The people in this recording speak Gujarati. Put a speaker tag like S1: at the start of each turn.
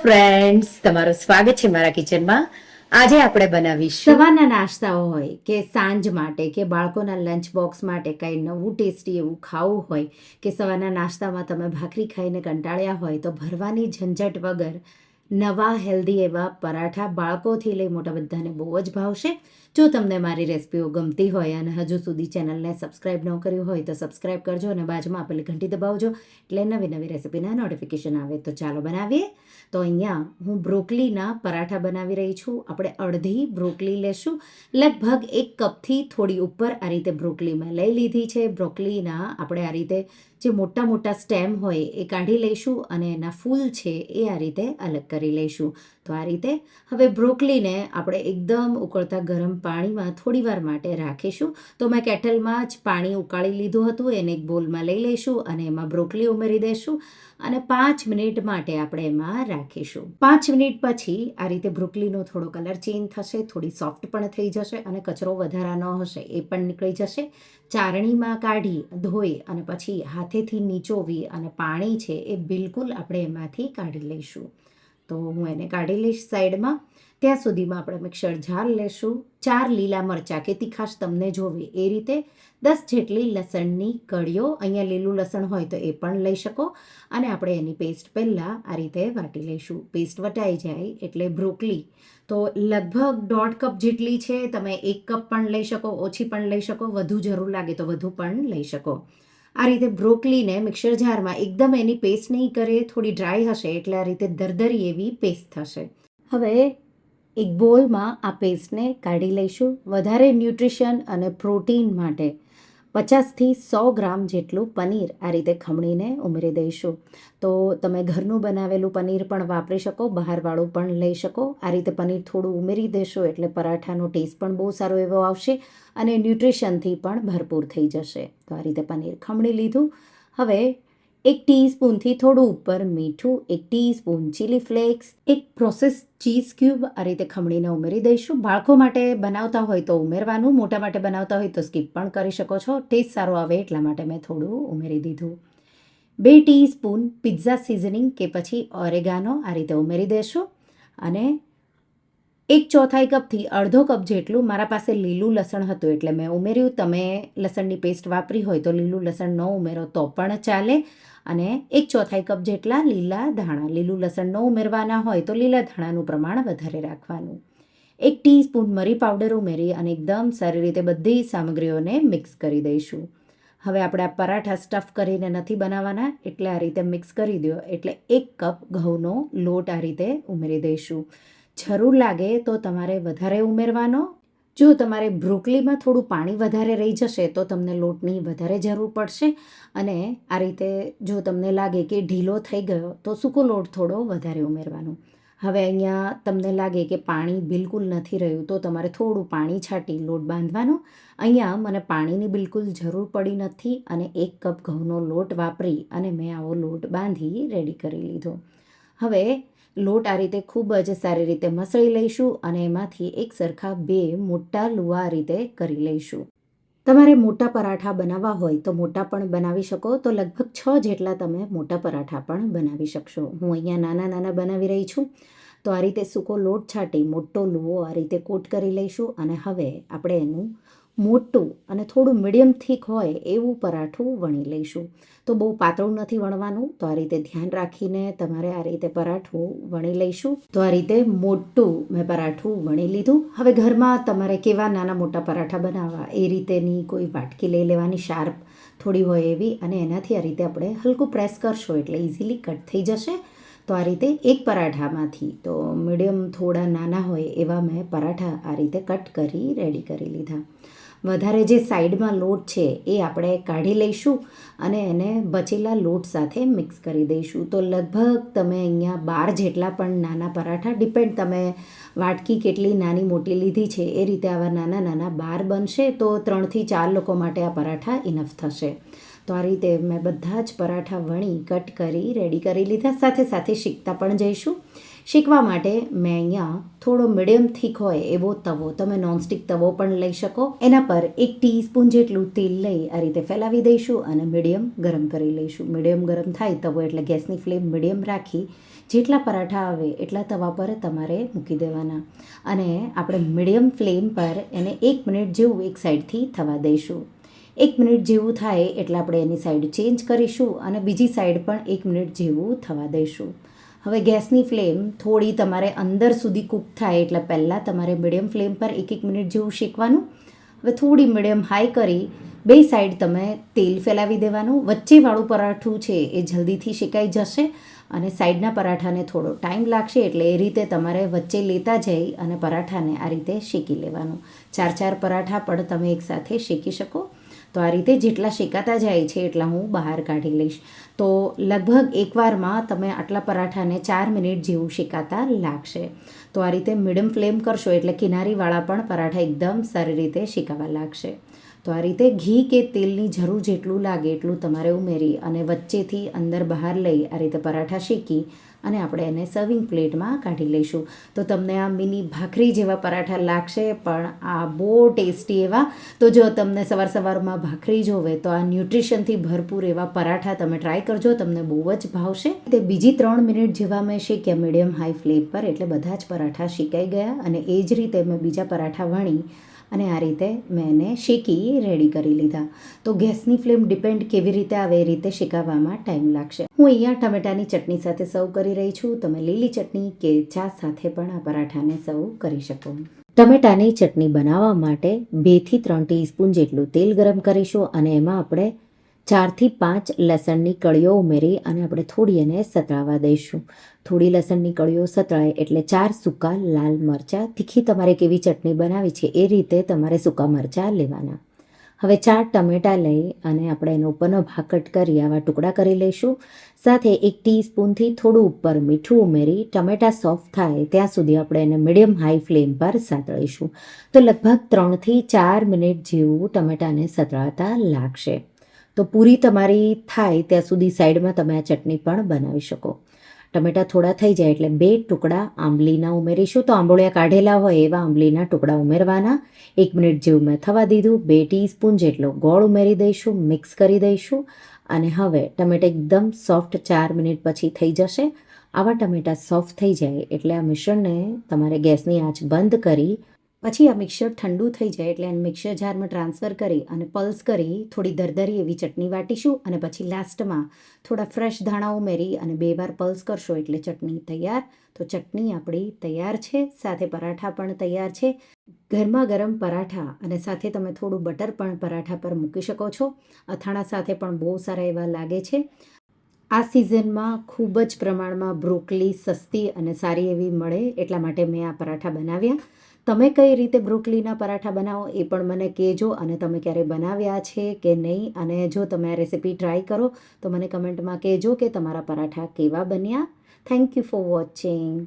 S1: ફ્રેન્ડ્સ તમારું સ્વાગત છે મારા કિચનમાં આજે આપણે બનાવીશું
S2: સવારના નાસ્તાઓ હોય કે સાંજ માટે કે બાળકોના લંચ બોક્સ માટે કંઈ નવું ટેસ્ટી એવું ખાવું હોય કે સવારના નાસ્તામાં તમે ભાખરી ખાઈને કંટાળ્યા હોય તો ભરવાની ઝંઝટ વગર નવા હેલ્ધી એવા પરાઠા બાળકોથી લઈ મોટા બધાને બહુ જ ભાવશે. જો તમને મારી રેસિપીઓ ગમતી હોય અને હજુ સુધી ચેનલને સબસ્ક્રાઈબ ન કર્યું હોય તો સબસ્ક્રાઈબ કરજો અને બાજુમાં આપેલી ઘંટી દબાવજો એટલે નવી નવી રેસિપીના નોટિફિકેશન આવે. તો ચાલો બનાવીએ. તો અહીંયા હું બ્રોકલીના પરાઠા બનાવી રહી છું. આપણે અડધી બ્રોકલી લેશું. લગભગ એક કપથી થોડી ઉપર આ રીતે બ્રોકલી મેં લઈ લીધી છે. બ્રોકલીના આપણે આ રીતે જે મોટા મોટા સ્ટેમ હોય એ કાઢી લઈશું અને એના ફૂલ છે એ આ રીતે અલગ કરી લઈશું. તો આ રીતે હવે બ્રોકલીને આપણે એકદમ ઉકળતા ગરમ પાણીમાં થોડી વાર માટે રાખીશું. તો મેં કેટલમાં જ પાણી ઉકાળી લીધું હતું એને એક બોલમાં લઈ લઈશું અને એમાં બ્રોકલી ઉમેરી દઈશું અને પાંચ મિનિટ માટે આપણે એમાં રાખીશું. પાંચ મિનિટ પછી આ રીતે બ્રોકલીનો થોડો કલર ચેન્જ થશે, થોડી સોફ્ટ પણ થઈ જશે અને કચરો વધારાનો હશે એ પણ નીકળી જશે. ચારણીમાં કાઢી ધોઈ અને પછી હાથેથી નીચોવી અને પાણી છે એ બિલકુલ આપણે એમાંથી કાઢી લઈશું. તો હું એને કાઢી લઈશ સાઈડમાં. ત્યાં સુધીમાં આપણે મિક્સર જાર લેશું. ચાર લીલા મરચાં કે તીખાશ તમને જોવે એ રીતે દસ જેટલી લસણની કળીઓ, અહીંયા લીલું લસણ હોય તો એ પણ લઈ શકો. અને આપણે એની પેસ્ટ પહેલાં આ રીતે વાટી લઈશું. પેસ્ટ વટાઈ જાય એટલે બ્રોકલી. તો લગભગ દોઢ કપ જેટલી છે, તમે એક કપ પણ લઈ શકો, ઓછી પણ લઈ શકો, વધુ જરૂર લાગે તો વધુ પણ લઈ શકો. આ રીતે બ્રોકલીને મિક્સર જારમાં એકદમ એની પેસ્ટ નહીં કરે, થોડી ડ્રાય હશે એટલે આ રીતે દરદરી એવી પેસ્ટ થશે. હવે એક બોલમાં આ પેસ્ટને કાઢી લઈશું. વધારે ન્યુટ્રિશન અને પ્રોટીન માટે પચાસથી સો ગ્રામ જેટલું પનીર આ રીતે ખમણીને ઉમેરી દઈશું. તો તમે ઘરનું બનાવેલું પનીર પણ વાપરી શકો, બહારવાળું પણ લઈ શકો. આ રીતે પનીર થોડું ઉમેરી દેશો એટલે પરાઠાનો ટેસ્ટ પણ બહુ સારો એવો આવશે અને ન્યુટ્રિશનથી પણ ભરપૂર થઈ જશે. તો આ રીતે પનીર ખમણી લીધું. હવે એક ટીસ્પૂનથી થોડું ઉપર મીઠું એક ટીસ્પૂન ચીલી ફ્લેક્સ એક પ્રોસેસ ચીઝ ક્યુબ આ રીતે ખમણીને ઉમેરી દઈશું બાળકો માટે બનાવતા હોય તો ઉમેરવાનું મોટા માટે બનાવતા હોય તો સ્કીપ પણ કરી શકો છો ટેસ્ટ સારો આવે એટલા માટે મેં થોડું ઉમેરી દીધું બે ટીસ્પૂન પિઝા સિઝનિંગ કે પછી ઓરેગાનો આ રીતે ઉમેરી દેશું અને એક ચોથાઈ કપથી અડધો કપ જેટલું મારા પાસે લીલું લસણ હતું. એટલે મેં ઉમેર્યું, તમે લસણની પેસ્ટ વાપરી હોય તો લીલું લસણ ન ઉમેરો, તો પણ ચાલે. અને એક ચોથાઈ કપ જેટલા લીલા ધાણા, લીલું લસણ ન ઉમેરવાના હોય તો લીલા ધાણાનું પ્રમાણ વધારે રાખવાનું. એક ટીસ્પૂન મરી પાવડર ઉમેરી અને એકદમ સારી રીતે બધી સામગ્રીઓને મિક્સ કરી દઈશું. હવે આપણે આ પરાઠા સ્ટફ કરીને નથી બનાવવાના, એટલે આ રીતે મિક્સ કરી દો એટલે એક કપ ઘઉંનો લોટ આ રીતે ઉમેરી દઈશું. જરૂર લાગે તો તમારે વધારે ઉમેરવાનો. જો તમારે બ્રોકલીમાં થોડું પાણી વધારે રહી જશે તો તમને લોટની વધારે જરૂર પડશે. અને આ રીતે જો તમને લાગે કે ઢીલો થઈ ગયો તો સૂકો લોટ થોડો વધારે ઉમેરવાનો. હવે અહીંયા તમને લાગે કે પાણી બિલકુલ નથી રહ્યું તો તમારે થોડું પાણી છાંટી લોટ બાંધવાનો. અહીંયા મને પાણીની બિલકુલ જરૂર પડી નથી અને એક કપ ઘઉંનો લોટ વાપરી અને મેં આવો લોટ બાંધી રેડી કરી લીધો. હવે લોટ આ રીતે ખૂબ જ સારી રીતે મસળી લઈશું અને એમાંથી એક સરખા બે મોટા લુવા રીતે કરી લઈશું. તમારે મોટા પરાઠા બનાવવા હોય તો મોટા પણ બનાવી શકો, તો લગભગ છ જેટલા તમે મોટા પરાઠા પણ બનાવી શકશો. હું અહીંયા નાના નાના બનાવી રહી છું, તો આ રીતે સૂકો લોટ છાંટી મોટો લુવો આ રીતે કોટ કરી લઈશું અને હવે આપણે એનું મોટું અને થોડું મીડિયમ થીક હોય એવું પરાઠું વણી લઈશું. તો બહુ પાતળું નથી વણવાનું, તો આ રીતે ધ્યાન રાખીને તમારે આ રીતે પરાઠું વણી લઈશું. તો આ રીતે મોટું મેં પરાઠું વણી લીધું. હવે ઘરમાં તમારે કેવા નાના મોટા પરાઠા બનાવવા, એ રીતેની કોઈ વાટકી લઈ લેવાની, શાર્પ થોડી હોય એવી, અને એનાથી આ રીતે આપણે હલકું પ્રેસ કરશો એટલે ઇઝીલી કટ થઈ જશે. તો આ રીતે એક પરાઠામાંથી, તો મીડિયમ થોડા નાના હોય એવા મેં પરાઠા આ રીતે કટ કરી, રેડી કરી લીધા. વધારે જે સાઈડમાં લોટ છે એ આપણે કાઢી લઈશું અને એને બચેલા લોટ સાથે મિક્સ કરી દઈશું. તો લગભગ તમે અહીંયા બાર જેટલા પણ નાના પરાઠા, ડિપેન્ડ તમે વાટકી કેટલી નાની મોટી લીધી છે, એ રીતે આવા નાના નાના બાર બનશે તો ત્રણથી ચાર લોકો માટે આ પરાઠા ઇનફ થશે. તો આ રીતે મેં બધા જ પરાઠા વણી, કટ કરી રેડી કરી લીધા. સાથે સાથે શીખતા પણ જઈશું. શેકવા માટે મેં અહીંયા થોડો મીડિયમ થીક હોય એવો તવો, તમે નોનસ્ટિક તવો પણ લઈ શકો. એના પર એક ટીસ્પૂન જેટલું તેલ લઈ આ રીતે ફેલાવી દઈશું અને મીડિયમ ગરમ કરી લઈશું. મીડિયમ ગરમ થાય તવો એટલે ગેસની ફ્લેમ મીડિયમ રાખી, જેટલા પરાઠા આવે એટલા તવા પર તમારે મૂકી દેવાના. અને આપણે મીડિયમ ફ્લેમ પર એને એક મિનિટ જેવું એક સાઈડથી થવા દઈશું. એક મિનિટ જેવું થાય એટલે આપણે એની સાઈડ ચેન્જ કરીશું અને બીજી સાઈડ પણ એક મિનિટ જેવું થવા દઈશું. હવે ગેસની ફ્લેમ થોડી તમારે અંદર સુધી કૂક થાય એટલે પહેલાં તમારે મીડિયમ ફ્લેમ પર એક એક મિનિટ જેવું શેકવાનું. હવે થોડી મીડિયમ હાઈ કરી બે સાઈડ તમે તેલ ફેલાવી દેવાનું. વચ્ચેવાળું પરાઠું છે એ જલ્દીથી શેકાઈ જશે અને સાઈડના પરાઠાને થોડો ટાઈમ લાગશે એટલે એ રીતે તમારે વચ્ચે લેતા જઈ અને પરાઠાને આ રીતે શેકી લેવાનું. ચાર ચાર પરાઠા પણ તમે એકસાથે શેકી શકો. તો આ રીતે જેટલા શેકાતા જાય છે એટલા હું બહાર કાઢી લઈશ. તો લગભગ એકવારમાં તમે આટલા પરાઠાને ચાર મિનિટ જેવું શેકાતા લાગશે. તો આ રીતે મીડિયમ ફ્લેમ કરશો એટલે કિનારીવાળા પણ પરાઠા એકદમ સારી રીતે શેકાવા લાગશે. તો આ રીતે ઘી કે તેલની જરૂર જેટલું લાગે એટલું તમારે ઉમેરી અને વચ્ચેથી અંદર બહાર લઈ આ રીતે પરાઠા શેકી અને આપણે એને સર્વિંગ પ્લેટમાં કાઢી લઈશું. તો તમને આ મિની ભાખરી જેવા પરાઠા લાગશે, પણ આ બહુ ટેસ્ટી એવા. તો જો તમને સવાર સવારમાં ભાખરી જોવે, તો આ ન્યુટ્રિશનથી ભરપૂર એવા પરાઠા તમે ટ્રાય કરજો, તમને બહુ જ ભાવશે. તે બીજી ત્રણ મિનિટ જેવા મેં શેક્યા મીડિયમ હાઈ ફ્લેમ પર, એટલે બધા જ પરાઠા શેકાઈ ગયા અને એ જ રીતે મેં બીજા પરાઠા વણી અને આ રીતે મેં એને શેકી રેડી કરી લીધા. તો ગેસની ફ્લેમ ડિપેન્ડ કેવી રીતે આવે એ રીતે શેકાવવામાં ટાઈમ લાગશે. હું અહીંયા ટમેટાની ચટણી સાથે સર્વ કરી રહી છું. તમે લીલી ચટણી કે ચા સાથે પણ આ પરાઠાને સર્વ કરી શકો. ટમેટાની ચટણી બનાવવા માટે બેથી ત્રણ ટીસ્પૂન જેટલું તેલ ગરમ કરીશું અને એમાં આપણે ચારથી પાંચ લસણની કળીઓ ઉમેરી અને આપણે થોડી એને સતળાવા દઈશું. થોડી લસણની કળીઓ સતળાય એટલે ચાર સૂકા લાલ મરચાં. તીખી તમારે કેવી ચટણી બનાવી છે, એ રીતે તમારે સૂકા મરચાં લેવાના. હવે ચાર ટમેટાં લઈ અને આપણે એનો ઉપરનો ભાગ કટ કરી આવા ટુકડા કરી લઈશું. સાથે એક ટીસ્પૂનથી થોડું ઉપર મીઠું ઉમેરી ટમેટાં સોફ્ટ થાય ત્યાં સુધી આપણે એને મીડિયમ હાઈ ફ્લેમ પર સાતળીશું. તો લગભગ ત્રણથી ચાર મિનિટ જેવું ટમેટાને સતળાતા લાગશે. તો પૂરી તમારી થાય ત્યાં સુધી સાઈડમાં તમે આ ચટણી પણ બનાવી શકો. ટમેટાં થોડા થઈ જાય એટલે બે ટુકડા આંબલીના ઉમેરીશું. તો આંબોળિયા કાઢેલા હોય એવા આંબલીના ટુકડા ઉમેરવાના. એક મિનિટ જેવું મેં થવા દીધું. બે ટીસ્પૂન જેટલો ગોળ ઉમેરી દઈશું, મિક્સ કરી દઈશું. અને હવે ટમેટા એકદમ સોફ્ટ ચાર મિનિટ પછી થઈ જશે. આવા ટમેટા સોફ્ટ થઈ જાય એટલે આ મિશ્રણને તમારે ગેસની આંચ બંધ કરી પછી આ મિક્સર ઠંડુ થઈ જાય એટલે એને મિક્સર જારમાં ટ્રાન્સફર કરી અને પલ્સ કરી થોડી દરદરી એવી ચટણી વાટીશું અને પછી લાસ્ટમાં થોડા ફ્રેશ ધાણા ઉમેરી અને બે વાર પલ્સ કરશો એટલે ચટણી તૈયાર. તો ચટણી આપણી તૈયાર છે, સાથે પરાઠા પણ તૈયાર છે. ગરમા ગરમ પરાઠા અને સાથે તમે થોડું બટર પણ પરાઠા પર મૂકી શકો છો. અથાણા સાથે પણ બહુ સારા એવા લાગે છે. આ સિઝનમાં ખૂબ જ પ્રમાણમાં બ્રોકલી સસ્તી અને સારી એવી મળે એટલા માટે મેં આ પરાઠા બનાવ્યા. તમે કઈ રીતે બ્રોકલીના પરાઠા બનાવો એ પણ મને કહેજો અને તમે ક્યારે બનાવ્યા છે કે નહીં અને જો તમે આ રેસીપી ટ્રાય કરો તો મને કમેન્ટમાં કહેજો કે તમારા પરાઠા કેવા બન્યા. Thank you for watching